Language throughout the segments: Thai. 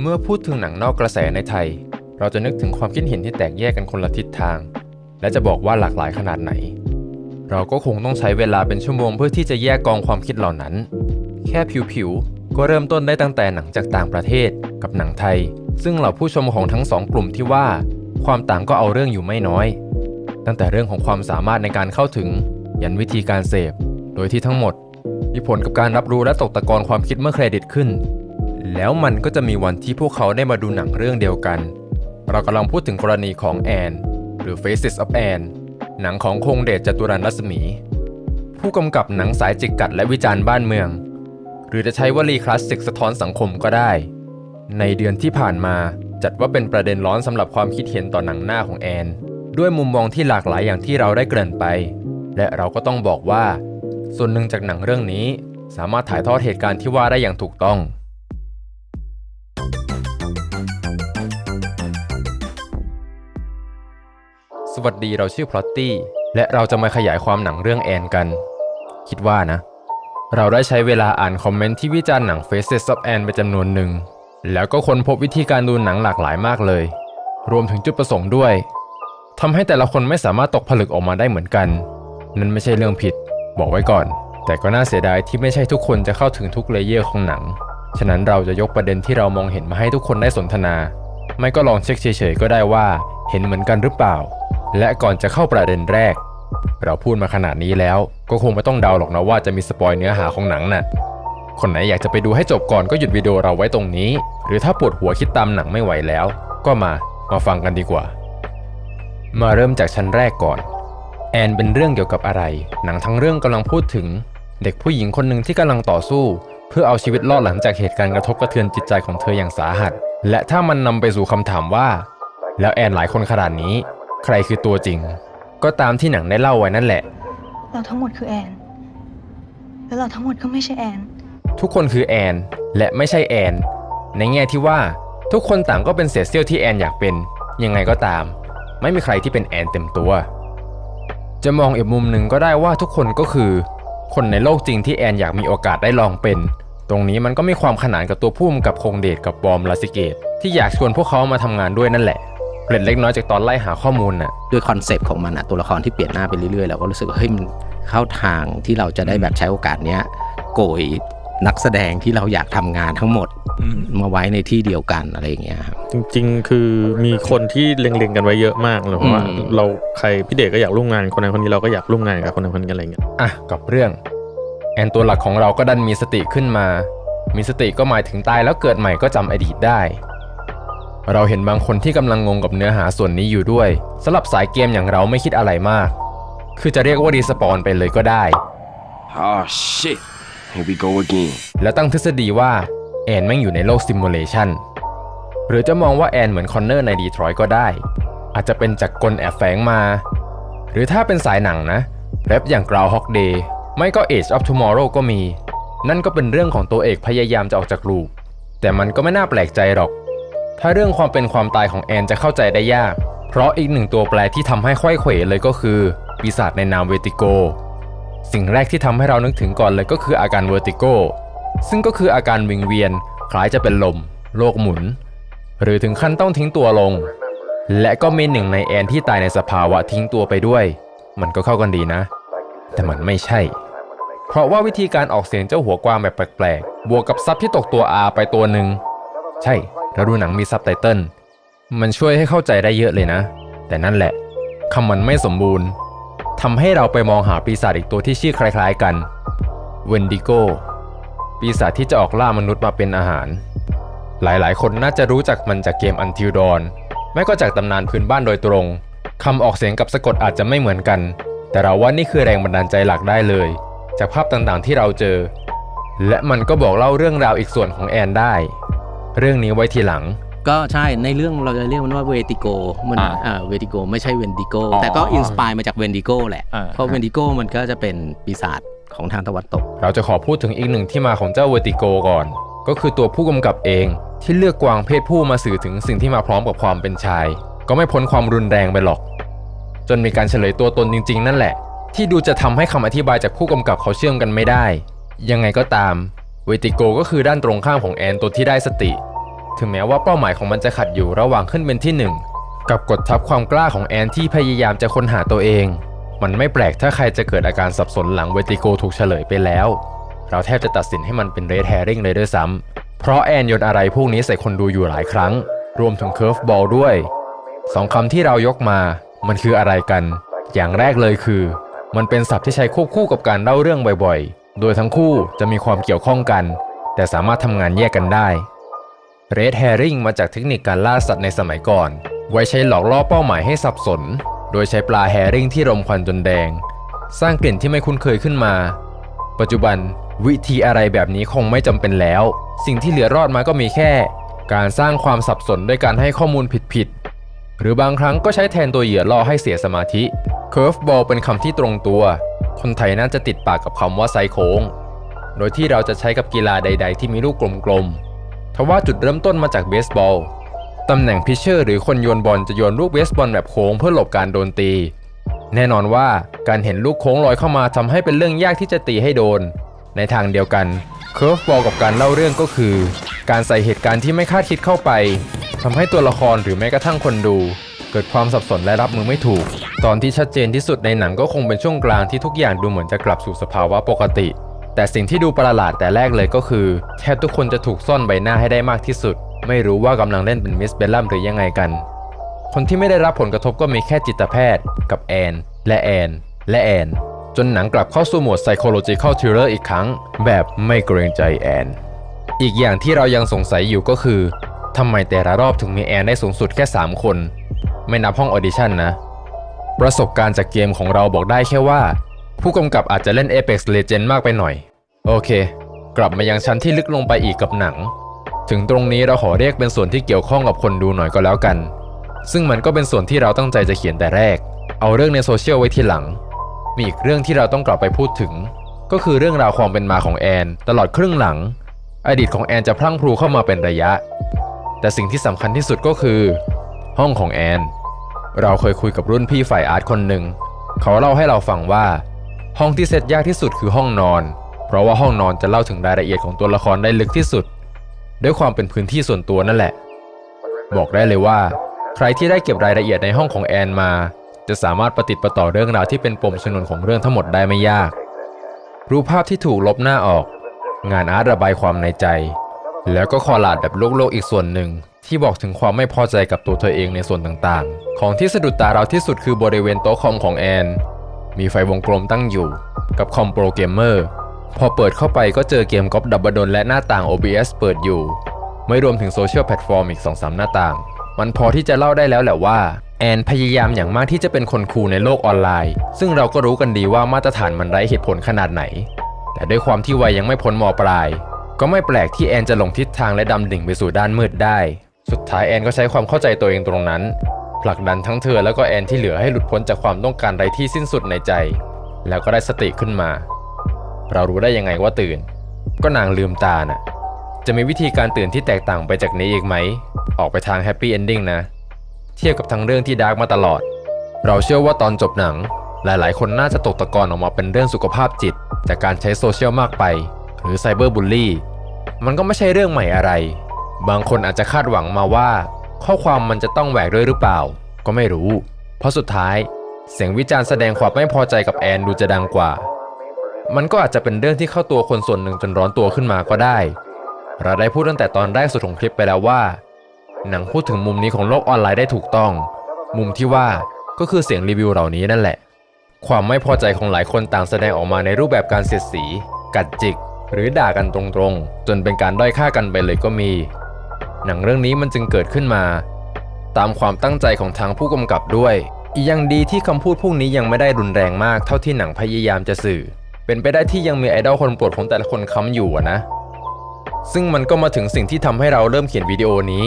เมื่อพูดถึงหนังนอกกระแสในไทย เราจะนึกถึงความคิดเห็นที่แตกแยกกันคนละทิศทาง และจะบอกว่าหลากหลายขนาดไหน เราก็คงต้องใช้เวลาเป็นชั่วโมงเพื่อที่จะแยกกองความคิดเหล่านั้น แค่ผิวๆก็เริ่มต้นได้ตั้งแต่หนังจากต่างประเทศกับหนังไทย ซึ่งเหล่าผู้ชมของทั้งสองกลุ่มที่ว่า ความต่างก็เอาเรื่องอยู่ไม่น้อย ตั้งแต่เรื่องของความสามารถในการเข้าถึง ยันวิธีการเสพ โดยที่ทั้งหมดมีผลกับการรับรู้และตกตะกอนความคิดเมื่อเครดิตขึ้น แล้วมันก็จะมีวันที่พวกเขาได้มาดูหนังเรื่องเดียวกัน เรากำลังพูดถึงกรณีของแอน หรือ Faces of Anne หนังของคงเดชจตุรันรัศมี ผู้กำกับหนังสายจิกกัดและวิจารณ์บ้านเมือง หรือจะใช้วลีคลาสสิกสะท้อนสังคมก็ได้ ในเดือนที่ผ่านมาจัดว่าเป็นประเด็นร้อนสำหรับความคิดเห็นต่อหนังหน้าของแอน ด้วยมุมมองที่หลากหลายอย่างที่เราได้เกริ่นไป และเราก็ต้องบอกว่า ส่วนหนึ่งจากหนังเรื่องนี้ สามารถถ่ายทอดเหตุการณ์ที่ว่าได้อย่างถูกต้อง สวัสดีเราชื่อพลอตตี้และเราจะมาขยายความหนังเรื่องแอนกัน คิดว่านะ เราได้ใช้เวลาอ่านคอมเมนต์ที่วิจารณ์หนัง Faces of Anne ไปจำนวนหนึ่ง แล้วก็ค้นพบวิธีการดูหนังหลากหลายมากเลย รวมถึงจุดประสงค์ด้วยทำให้แต่ละคนไม่สามารถตกผลึกออกมาได้เหมือนกัน นั่นไม่ใช่เรื่องผิด บอกไว้ก่อน แต่ก็น่าเสียดายที่ไม่ใช่ทุกคนจะเข้าถึงทุกเลเยอร์ของหนัง ฉะนั้นเราจะยกประเด็นที่เรามองเห็นมาให้ทุกคนได้สนทนา ไม่ก็ลองเช็คเฉยๆก็ได้ว่าเห็นเหมือนกันหรือเปล่า และก่อนจะเข้าประเด็นแรก เราพูดมาขนาดนี้แล้ว ก็คงไม่ต้องเดาหรอกนะว่าจะมีสปอยเนื้อหาของหนังน่ะคนไหนอยากจะไปดูให้จบก่อนก็หยุดวิดีโอเราไว้ตรงนี้ หรือถ้าปวดหัวคิดตามหนังไม่ไหวแล้ว ก็มามาฟังกันดีกว่า มาเริ่มจากชั้นแรกก่อน แอนเป็นเรื่องเกี่ยวกับอะไร หนังทั้งเรื่องกำลังพูดถึง เด็กผู้หญิงคนหนึ่งที่กำลังต่อสู้ เพื่อเอาชีวิตรอดหลังจากเหตุการณ์กระทบกระเทือนจิตใจของเธออย่างสาหัส และถ้ามันนำไปสู่คำถามว่า แล้วแอนหลายคนขนาดนี้ ใครคือตัวจริง ก็ตามที่หนังได้เล่าไว้นั่นแหละ เราทั้งหมดคือแอน แล้วเราทั้งหมดก็ไม่ใช่แอน ทุกคนคือแอน และไม่ใช่แอน ในแง่ที่ว่าทุกคนต่างก็เป็นเศษเสี้ยวที่แอนอยากเป็น ยังไงก็ตาม ไม่มีใครที่เป็นแอนเต็มตัว จะมองอีกมุมหนึ่งก็ได้ว่าทุกคนก็คือ คนในโลกจริงที่แอนอยากมีโอกาสได้ลองเป็น ตรงนี้มันก็มีความขนานกับตัวพุ่มกับคงเดชกับบอมลาสิเกต ที่อยากชวนพวกเขามาทำงานด้วยนั่นแหละเกร็ดเล็กน้อยจากตอนไล่หาข้อมูลน่ะด้วยคอนเซปต์ของมันอะตัวละครที่เปลี่ยนหน้าไปเรื่อยๆเราก็รู้สึกว่าเฮ้ยมันเข้าทางที่เราจะได้แบบใช้โอกาสเนี้ยโกยนักแสดงที่เราอยากทำงานทั้งหมดอืมมาไว้ในที่เดียวกันอะไรอย่างเงี้ยครับจริงๆ คือมีคนที่เล็งๆกันไว้เยอะมากเลยเพราะว่าอืมเราใครพี่เดชก็อยากร่วมงานคนนั้นคนนี้เราก็อยากร่วมงานกับคนนั้นคนนี้อะไรเงี้ยอะกับเรื่อง แอนตัวหลักของเราก็ดันมีสติขึ้นมา มีสติก็หมายถึงตายแล้วเกิดใหม่ก็จำอดีตได้ เราเห็นบางคนที่กำลังงงกับเนื้อหาส่วนนี้อยู่ด้วยสำหรับสายเกมอย่างเราไม่คิดอะไรมาก คือจะเรียกว่ารีสปอนไปเลยก็ได้ Oh shit. Here we go again. แล้วตั้งทฤษฎีว่าแอนแม่งอยู่ในโลกซิมูเลชันหรือจะมองว่าแอนเหมือนคอนเนอร์ในดีทรอยต์ก็ได้ อาจจะเป็นจากกลแอบแฝงมา หรือถ้าเป็นสายหนังนะแรปอย่าง Groundhog Day ไม่ก็ Age of Tomorrow ก็มี นั่นก็เป็นเรื่องของตัวเอกพยายามจะออกจากลูป แต่มันก็ไม่น่าแปลกใจหรอก ถ้าเรื่องความเป็นความตายของแอนจะเข้าใจได้ยาก เพราะอีกหนึ่งตัวแปรที่ทำให้ค่อยเขวเลยก็คือ ปีศาจในนามเวติโก สิ่งแรกที่ทำให้เรานึกถึงก่อนเลยก็คืออาการเวอร์ติโก ซึ่งก็คืออาการวิงเวียน คล้ายจะเป็นลมโลกหมุน หรือถึงขั้นต้องทิ้งตัวลง และก็มีหนึ่งในแอนที่ตายในสภาวะทิ้งตัวไปด้วย มันก็เข้ากันดีนะ แต่มันไม่ใช่ เพราะว่าวิธีการออกเสียงเจ้าหัวกวางแบบแปลกๆ บวกกับซับที่ตกตัว R ไปตัวหนึ่ง ใช่ เราดูหนังมีซับไตเติล มันช่วยให้เข้าใจได้เยอะเลยนะ แต่นั่นแหละคำมันไม่สมบูรณ์ทำให้เราไปมองหาปีศาจอีกตัวที่ชื่อคล้ายๆกันเวนดิโกปีศาจที่จะออกล่ามนุษย์มาเป็นอาหาร หลายๆ คนน่าจะรู้จักมันจากเกม Until Dawn ไม่ก็จากตำนานพื้นบ้านโดยตรงคำออกเสียงกับสะกดอาจจะไม่เหมือนกัน แต่เราว่านี่คือแรงบันดาลใจหลักได้เลย จากภาพต่างๆที่เราเจอ และมันก็บอกเล่าเรื่องราวอีกส่วนของแอนได้ เรื่องนี้ไว้ทีหลัง ก็ใช่ในเรื่องเราจะเรียกมันว่าเวติโกมันอ่า อ่าเวติโกไม่ใช่เวนดิโกอ๋อแต่ก็อินสปายมาจากเวนดิโกแหละ อ่า เพราะเวนดิโกมันก็จะเป็นปีศาจของทางตะวันตก เราจะขอพูดถึงอีกหนึ่งที่มาของเจ้าเวติโกก่อน ก็คือตัวผู้กำกับเองที่เลือกกวางเพศผู้มาสื่อถึงสิ่งที่มาพร้อมกับความเป็นชาย ก็ไม่พ้นความรุนแรงไปหรอก จนมีการเฉลยตัวตนจริง ๆ นั่นแหละ ที่ดูจะทำให้คำอธิบายจากผู้กำกับเขาเชื่อมกันไม่ได้ ยังไงก็ตาม เวติโกก็คือด้านตรงข้ามของแอนตัวที่ได้สติ ถึงแม้ว่าเป้าหมายของมันจะขัดอยู่ระหว่างขึ้นเป็นที่หนึ่งกับกดทับความกล้าของแอนที่พยายามจะค้นหาตัวเอง มันไม่แปลกถ้าใครจะเกิดอาการสับสนหลังเวติโกถูกเฉลยไปแล้ว เราแทบจะตัดสินให้มันเป็นเรดแฮริงเลยด้วยซ้ำเพราะแอนโยนอะไรพวกนี้ใส่คนดูอยู่หลายครั้ง รวมถึงเคิร์ฟบอลด้วยสองคำที่เรายกมา มันคืออะไรกัน อย่างแรกเลยคือ มันเป็นศัพท์ที่ใช้ควบคู่กับการเล่าเรื่องบ่อยๆ โดยทั้งคู่จะมีความเกี่ยวข้องกัน แต่สามารถทำงานแยกกันได้เรดแฮริงมาจากเทคนิคการล่าสัตว์ในสมัยก่อน ไว้ใช้หลอกล่อเป้าหมายให้สับสน โดยใช้ปลาแฮริงที่รมควันจนแดง สร้างกลิ่นที่ไม่คุ้นเคยขึ้นมา ปัจจุบันวิธีอะไรแบบนี้คงไม่จำเป็นแล้ว สิ่งที่เหลือรอดมาก็มีแค่ การสร้างความสับสนด้วยการให้ข้อมูลผิดๆ หรือบางครั้งก็ใช้แทนตัวเหยื่อล่อให้เสียสมาธิ curveball เป็นคำที่ตรงตัว คนไทยน่าจะติดปากกับคำว่าไซโค้ง โดยที่เราจะใช้กับกีฬาใด ๆ ที่มีลูกกลมๆทว่าจุดเริ่มต้นมาจากเบสบอลตำแหน่งพิชเชอร์หรือคนโยนบอลจะโยนลูกเบสบอลแบบโค้งเพื่อหลบการโดนตี แน่นอนว่าการเห็นลูกโค้งลอยเข้ามาทำให้เป็นเรื่องยากที่จะตีให้โดน ในทางเดียวกันเคิร์ฟบอลกับการเล่าเรื่องก็คือ การใส่เหตุการณ์ที่ไม่คาดคิดเข้าไป ทำให้ตัวละครหรือแม้กระทั่งคนดู เกิดความสับสนและรับมือไม่ถูก ตอนที่ชัดเจนที่สุดในหนังก็คงเป็นช่วงกลางที่ทุกอย่างดูเหมือนจะกลับสู่สภาวะปกติ แต่สิ่งที่ดูประหลาดแต่แรกเลยก็คือแทบทุกคนจะถูกซ่อนใบหน้าให้ได้มากที่สุด ไม่รู้ว่ากำลังเล่นเป็นมิสเบลลัมหรือยังไงกัน คนที่ไม่ได้รับผลกระทบก็มีแค่จิตแพทย์ กับแอนและแอนและแอนจนหนังกลับเข้าสู่โหมด psychological thriller อีกครั้ง แบบไม่เกรงใจแอน อีกอย่างที่เรายังสงสัยอยู่ก็คือ ทำไมแต่ละรอบถึงมีแอนได้สูงสุดแค่ 3 คน ไม่นับห้องออดิชั่นนะ ประสบการณ์จากเกมของเราบอกได้แค่ว่า ผู้กำกับอาจจะเล่น Apex Legend มากไปหน่อย โอเค กลับมายังชั้นที่ลึกลงไปอีกกับหนัง ถึงตรงนี้เราขอเรียกเป็นส่วนที่เกี่ยวข้องกับคนดูหน่อยก็แล้วกัน ซึ่งมันก็เป็นส่วนที่เราตั้งใจจะเขียนแต่แรก เอาเรื่องในโซเชียลไว้ทีหลัง มีอีกเรื่องที่เราต้องกลับไปพูดถึง ก็คือเรื่องราวความเป็นมาของแอน ตลอดครึ่งหลังอดีตของแอนจะพลั่งพลูเข้ามาเป็นระยะ แต่สิ่งที่สำคัญที่สุดก็คือ ห้องของแอน เราเคยคุยกับรุ่นพี่ฝ่ายอาร์ตคนหนึ่ง เขาเล่าให้เราฟังว่า ห้องที่เซตยากที่สุดคือห้องนอน เพราะว่าห้องนอนจะเล่าถึงรายละเอียดของตัวละครได้ลึกที่สุด ด้วยความเป็นพื้นที่ส่วนตัวนั่นแหละ บอกได้เลยว่า ใครที่ได้เก็บรายละเอียดในห้องของแอนมา จะสามารถประติดประต่อเรื่องราวที่เป็นปมชนวนของเรื่องทั้งหมดได้ไม่ยาก รูปภาพที่ถูกลบหน้าออก งานอาร์ตระบายความในใจ แล้วก็คอลาดแบบโลกๆอีกส่วนหนึ่ง ที่บอกถึงความไม่พอใจกับตัวเธอเองในส่วนต่างๆ ของที่สะดุดตาเราที่สุดคือบริเวณโต๊ะคอมของแอน มีไฟวงกลมตั้งอยู่ กับคอมโปรเกมเมอร์พอเปิดเข้าไปก็เจอเกมกอล์ฟดับบดลและหน้าต่าง OBS เปิดอยู่ ไม่รวมถึงโซเชียลแพลตฟอร์มอีก2-3หน้าต่าง มันพอที่จะเล่าได้แล้วแหละว่าแอนพยายามอย่างมากที่จะเป็นคนคูลในโลกออนไลน์ ซึ่งเราก็รู้กันดีว่ามาตรฐานมันไร้เหตุผลขนาดไหน แต่ด้วยความที่วัยยังไม่พ้นมปลาย ก็ไม่แปลกที่แอนจะหลงทิศทางและดำดิ่งไปสู่ด้านมืดได้ สุดท้ายแอนก็ใช้ความเข้าใจตัวเองตรงนั้น ผลักดันทั้งเธอแล้วก็แอนที่เหลือให้หลุดพ้นจากความต้องการไร้ที่สิ้นสุดในใจ แล้วก็ได้สติขึ้นมา เรารู้ได้ยังไงว่าตื่น ก็นางลืมตาน่ะ จะมีวิธีการตื่นที่แตกต่างไปจากนี้อีกไหม ออกไปทางแฮปปี้เอนดิ้งนะ เทียบกับทั้งเรื่องที่ดาร์กมาตลอด เราเชื่อว่าตอนจบหนัง หลายๆ คนน่าจะตกตะกอนออกมาเป็นเรื่องสุขภาพจิต จากการใช้โซเชียลมากไปหรือไซเบอร์บูลลี่ มันก็ไม่ใช่เรื่องใหม่อะไร บางคนอาจจะคาดหวังมาว่า ข้อความมันจะต้องแหวกด้วยหรือเปล่า ก็ไม่รู้ เพราะสุดท้าย เสียงวิจารณ์แสดงความไม่พอใจกับแอนดูจะดังกว่า มันก็อาจจะเป็นเรื่องที่เข้าตัวคนส่วนหนึ่งจนร้อนตัวขึ้นมาก็ได้ เราได้พูดตั้งแต่ตอนแรกสุดของคลิปไปแล้วว่า หนังพูดถึงมุมนี้ของโลกออนไลน์ได้ถูกต้อง มุมที่ว่าก็คือเสียงรีวิวเหล่านี้นั่นแหละ ความไม่พอใจของหลายคนต่างแสดงออกมาในรูปแบบการเสียดสี กัดจิก หรือด่ากันตรงๆ จนเป็นการด้อยค่ากันไปเลยก็มี หนังเรื่องนี้มันจึงเกิดขึ้นมา ตามความตั้งใจของทางผู้กำกับด้วย อีกอย่างดีที่คำพูดพวกนี้ยังไม่ได้รุนแรงมากเท่าที่หนังพยายามจะสื่อ เป็นไปได้ที่ยังมีไอดอลคนโปรดของแต่ละคนค้ำอยู่นะ ซึ่งมันก็มาถึงสิ่งที่ทำให้เราเริ่มเขียนวิดีโอนี้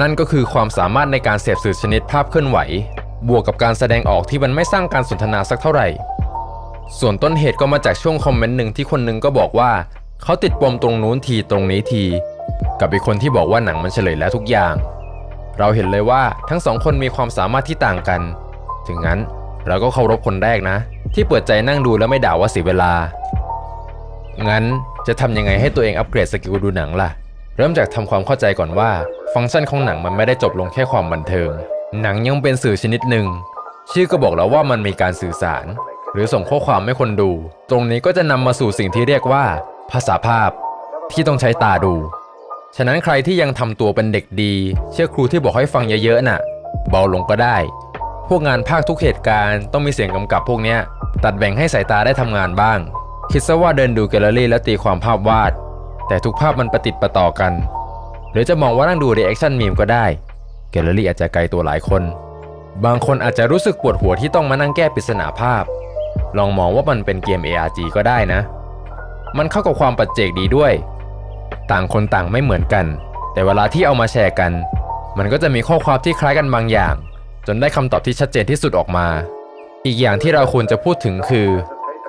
นั่นก็คือความสามารถในการเสพสื่อชนิดภาพเคลื่อนไหว บวกกับการแสดงออกที่มันไม่สร้างการสนทนาสักเท่าไหร่ ส่วนต้นเหตุก็มาจากช่วงคอมเมนต์หนึ่งที่คนหนึงก็บอกว่า เขาติดปมตรงนู้นทีตรงนี้ที กับอีกคนที่บอกว่าหนังมันเฉลยแล้วทุกอย่าง เราเห็นเลยว่าทั้งสองคนมีความสามารถที่ต่างกัน ถึงงั้นเราก็เคารพคนแรกนะ ที่เปิดใจนั่งดูแล้วไม่ด่าว่าเสียเวลา งั้นจะทำยังไงให้ตัวเองอัปเกรดสกิลดูหนังล่ะ เริ่มจากทำความเข้าใจก่อนว่า ฟังก์ชันของหนังมันไม่ได้จบลงแค่ความบันเทิง หนังยังเป็นสื่อชนิดหนึ่ง ชื่อก็บอกแล้วว่ามันมีการสื่อสาร หรือส่งข้อความให้คนดู ตรงนี้ก็จะนำมาสู่สิ่งที่เรียกว่า ภาษาภาพที่ต้องใช้ตาดู ฉะนั้นใครที่ยังทำตัวเป็นเด็กดี เชื่อครูที่บอกให้ฟังเยอะๆน่ะ เบาลงก็ได้ พวกงานภาคทุกเหตุการณ์ต้องมีเสียงกำกับพวกเนี้ย ตัดแบ่งให้สายตาได้ทำงานบ้าง คิดซะว่าเดินดูแกลเลอรี่แล้วตีความภาพวาด แต่ทุกภาพมันประติดประต่อกัน หรือจะมองว่านั่งดูรีแอคชั่นมีมก็ได้ แกลเลอรี่อาจจะไกลตัวหลายคน บางคนอาจจะรู้สึกปวดหัวที่ต้องมานั่งแก้ปริศนาภาพ ลองมองว่ามันเป็นเกม ARG ก็ได้นะ มันเข้ากับความปัจเจกดีด้วย ต่างคนต่างไม่เหมือนกัน แต่เวลาที่เอามาแชร์กัน มันก็จะมีข้อความที่คล้ายกันบางอย่าง จนได้คำตอบที่ชัดเจนที่สุดออกมา อีกอย่างที่เราควรจะพูดถึงคือ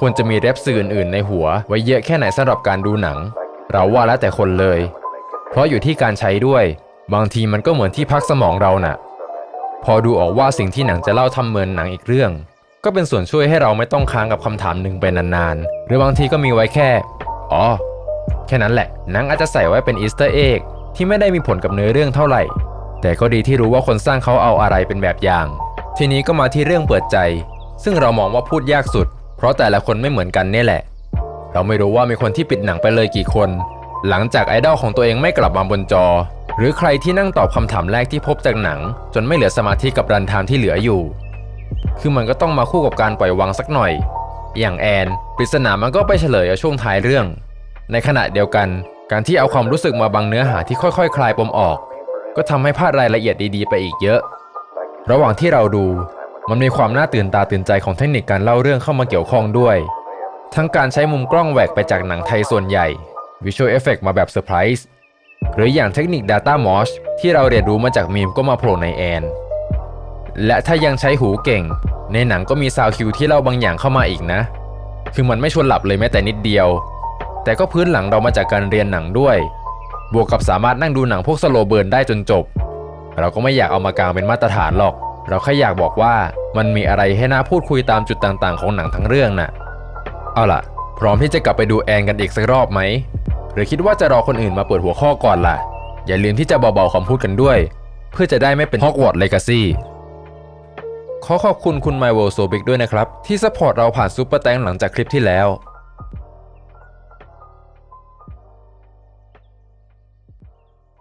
ควรจะมีเรฟสื่ออื่นๆในหัว ไว้เยอะแค่ไหนสำหรับการดูหนัง เราว่าแล้วแต่คนเลย เพราะอยู่ที่การใช้ด้วย บางทีมันก็เหมือนที่พักสมองเราน่ะ พอดูออกว่าสิ่งที่หนังจะเล่าทำเหมือนหนังอีกเรื่อง ก็เป็นส่วนช่วยให้เราไม่ต้องค้างกับคำถามหนึ่งไปนานๆ หรือบางทีก็มีไว้แค่ อ๋อ แค่นั้นแหละ หนังอาจจะใส่ไว้เป็นอีสเตอร์เอ็กที่ไม่ได้มีผลกับเนื้อเรื่องเท่าไหร่ แต่ก็ดีที่รู้ว่าคนสร้างเขาเอาอะไรเป็นแบบอย่าง ทีนี้ก็มาที่เรื่องเปิดใจ ซึ่งเรามองว่าพูดยากสุด เพราะแต่ละคนไม่เหมือนกันนี่แหละ เราไม่รู้ว่ามีคนที่ปิดหนังไปเลยกี่คน หลังจากไอดอลของตัวเองไม่กลับมาบนจอ หรือใครที่นั่งตอบคำถามแรกที่พบจากหนัง จนไม่เหลือสมาธิกับรันไทามที่เหลืออยู่ คือมันก็ต้องมาคู่กับการปล่อยวางสักหน่อย อย่างแอนปริศนามันก็ไปเฉลยเอาช่วงท้ายเรื่อง ในขณะเดียวกัน การที่เอาความรู้สึกมาบังเนื้อหาที่ค่อยๆคลายปมออก ก็ทำให้พลาดรายละเอียดดีๆ ไปอีกเยอะ ระหว่างที่เราดู มันมีความน่าตื่นตาตื่นใจของเทคนิคการเล่าเรื่องเข้ามาเกี่ยวข้องด้วย ทั้งการใช้มุมกล้องแหวกไปจากหนังไทยส่วนใหญ่ Visual Effect มาแบบเซอร์ไพรส์หรืออย่างเทคนิค Data Mosh ที่เราเรียนรู้มาจากมีมก็มาโผล่ในแอน และถ้ายังใช้หูเก่ง ในหนังก็มีซาวคิวที่เล่าบางอย่างเข้ามาอีกนะ คือมันไม่ชวนหลับเลยแม้แต่นิดเดียว แต่ก็พื้นหลังเรามาจากการเรียนหนังด้วย บวกกับสามารถนั่งดูหนังพวกสโลเบิร์นได้จนจบ เราก็ไม่อยากเอามากางเป็นมาตรฐานหรอก เราแค่อยากบอกว่ามันมีอะไรให้น่าพูดคุยตามจุดต่างๆ ของหนังทั้งเรื่องน่ะ เอาล่ะ พร้อมที่จะกลับไปดูแอนกันอีกสักรอบไหม หรือคิดว่าจะรอคนอื่นมาเปิดหัวข้อก่อนล่ะ อย่าลืมที่จะเบาๆคำพูดกันด้วย เพื่อจะได้ไม่เป็นฮอกวอตส์เลกาซี่ ขอขอบคุณคุณ My World So Big ด้วยนะครับ ที่สปอร์ตเราผ่านซูเปอร์แตงหลังจากคลิปที่แล้ว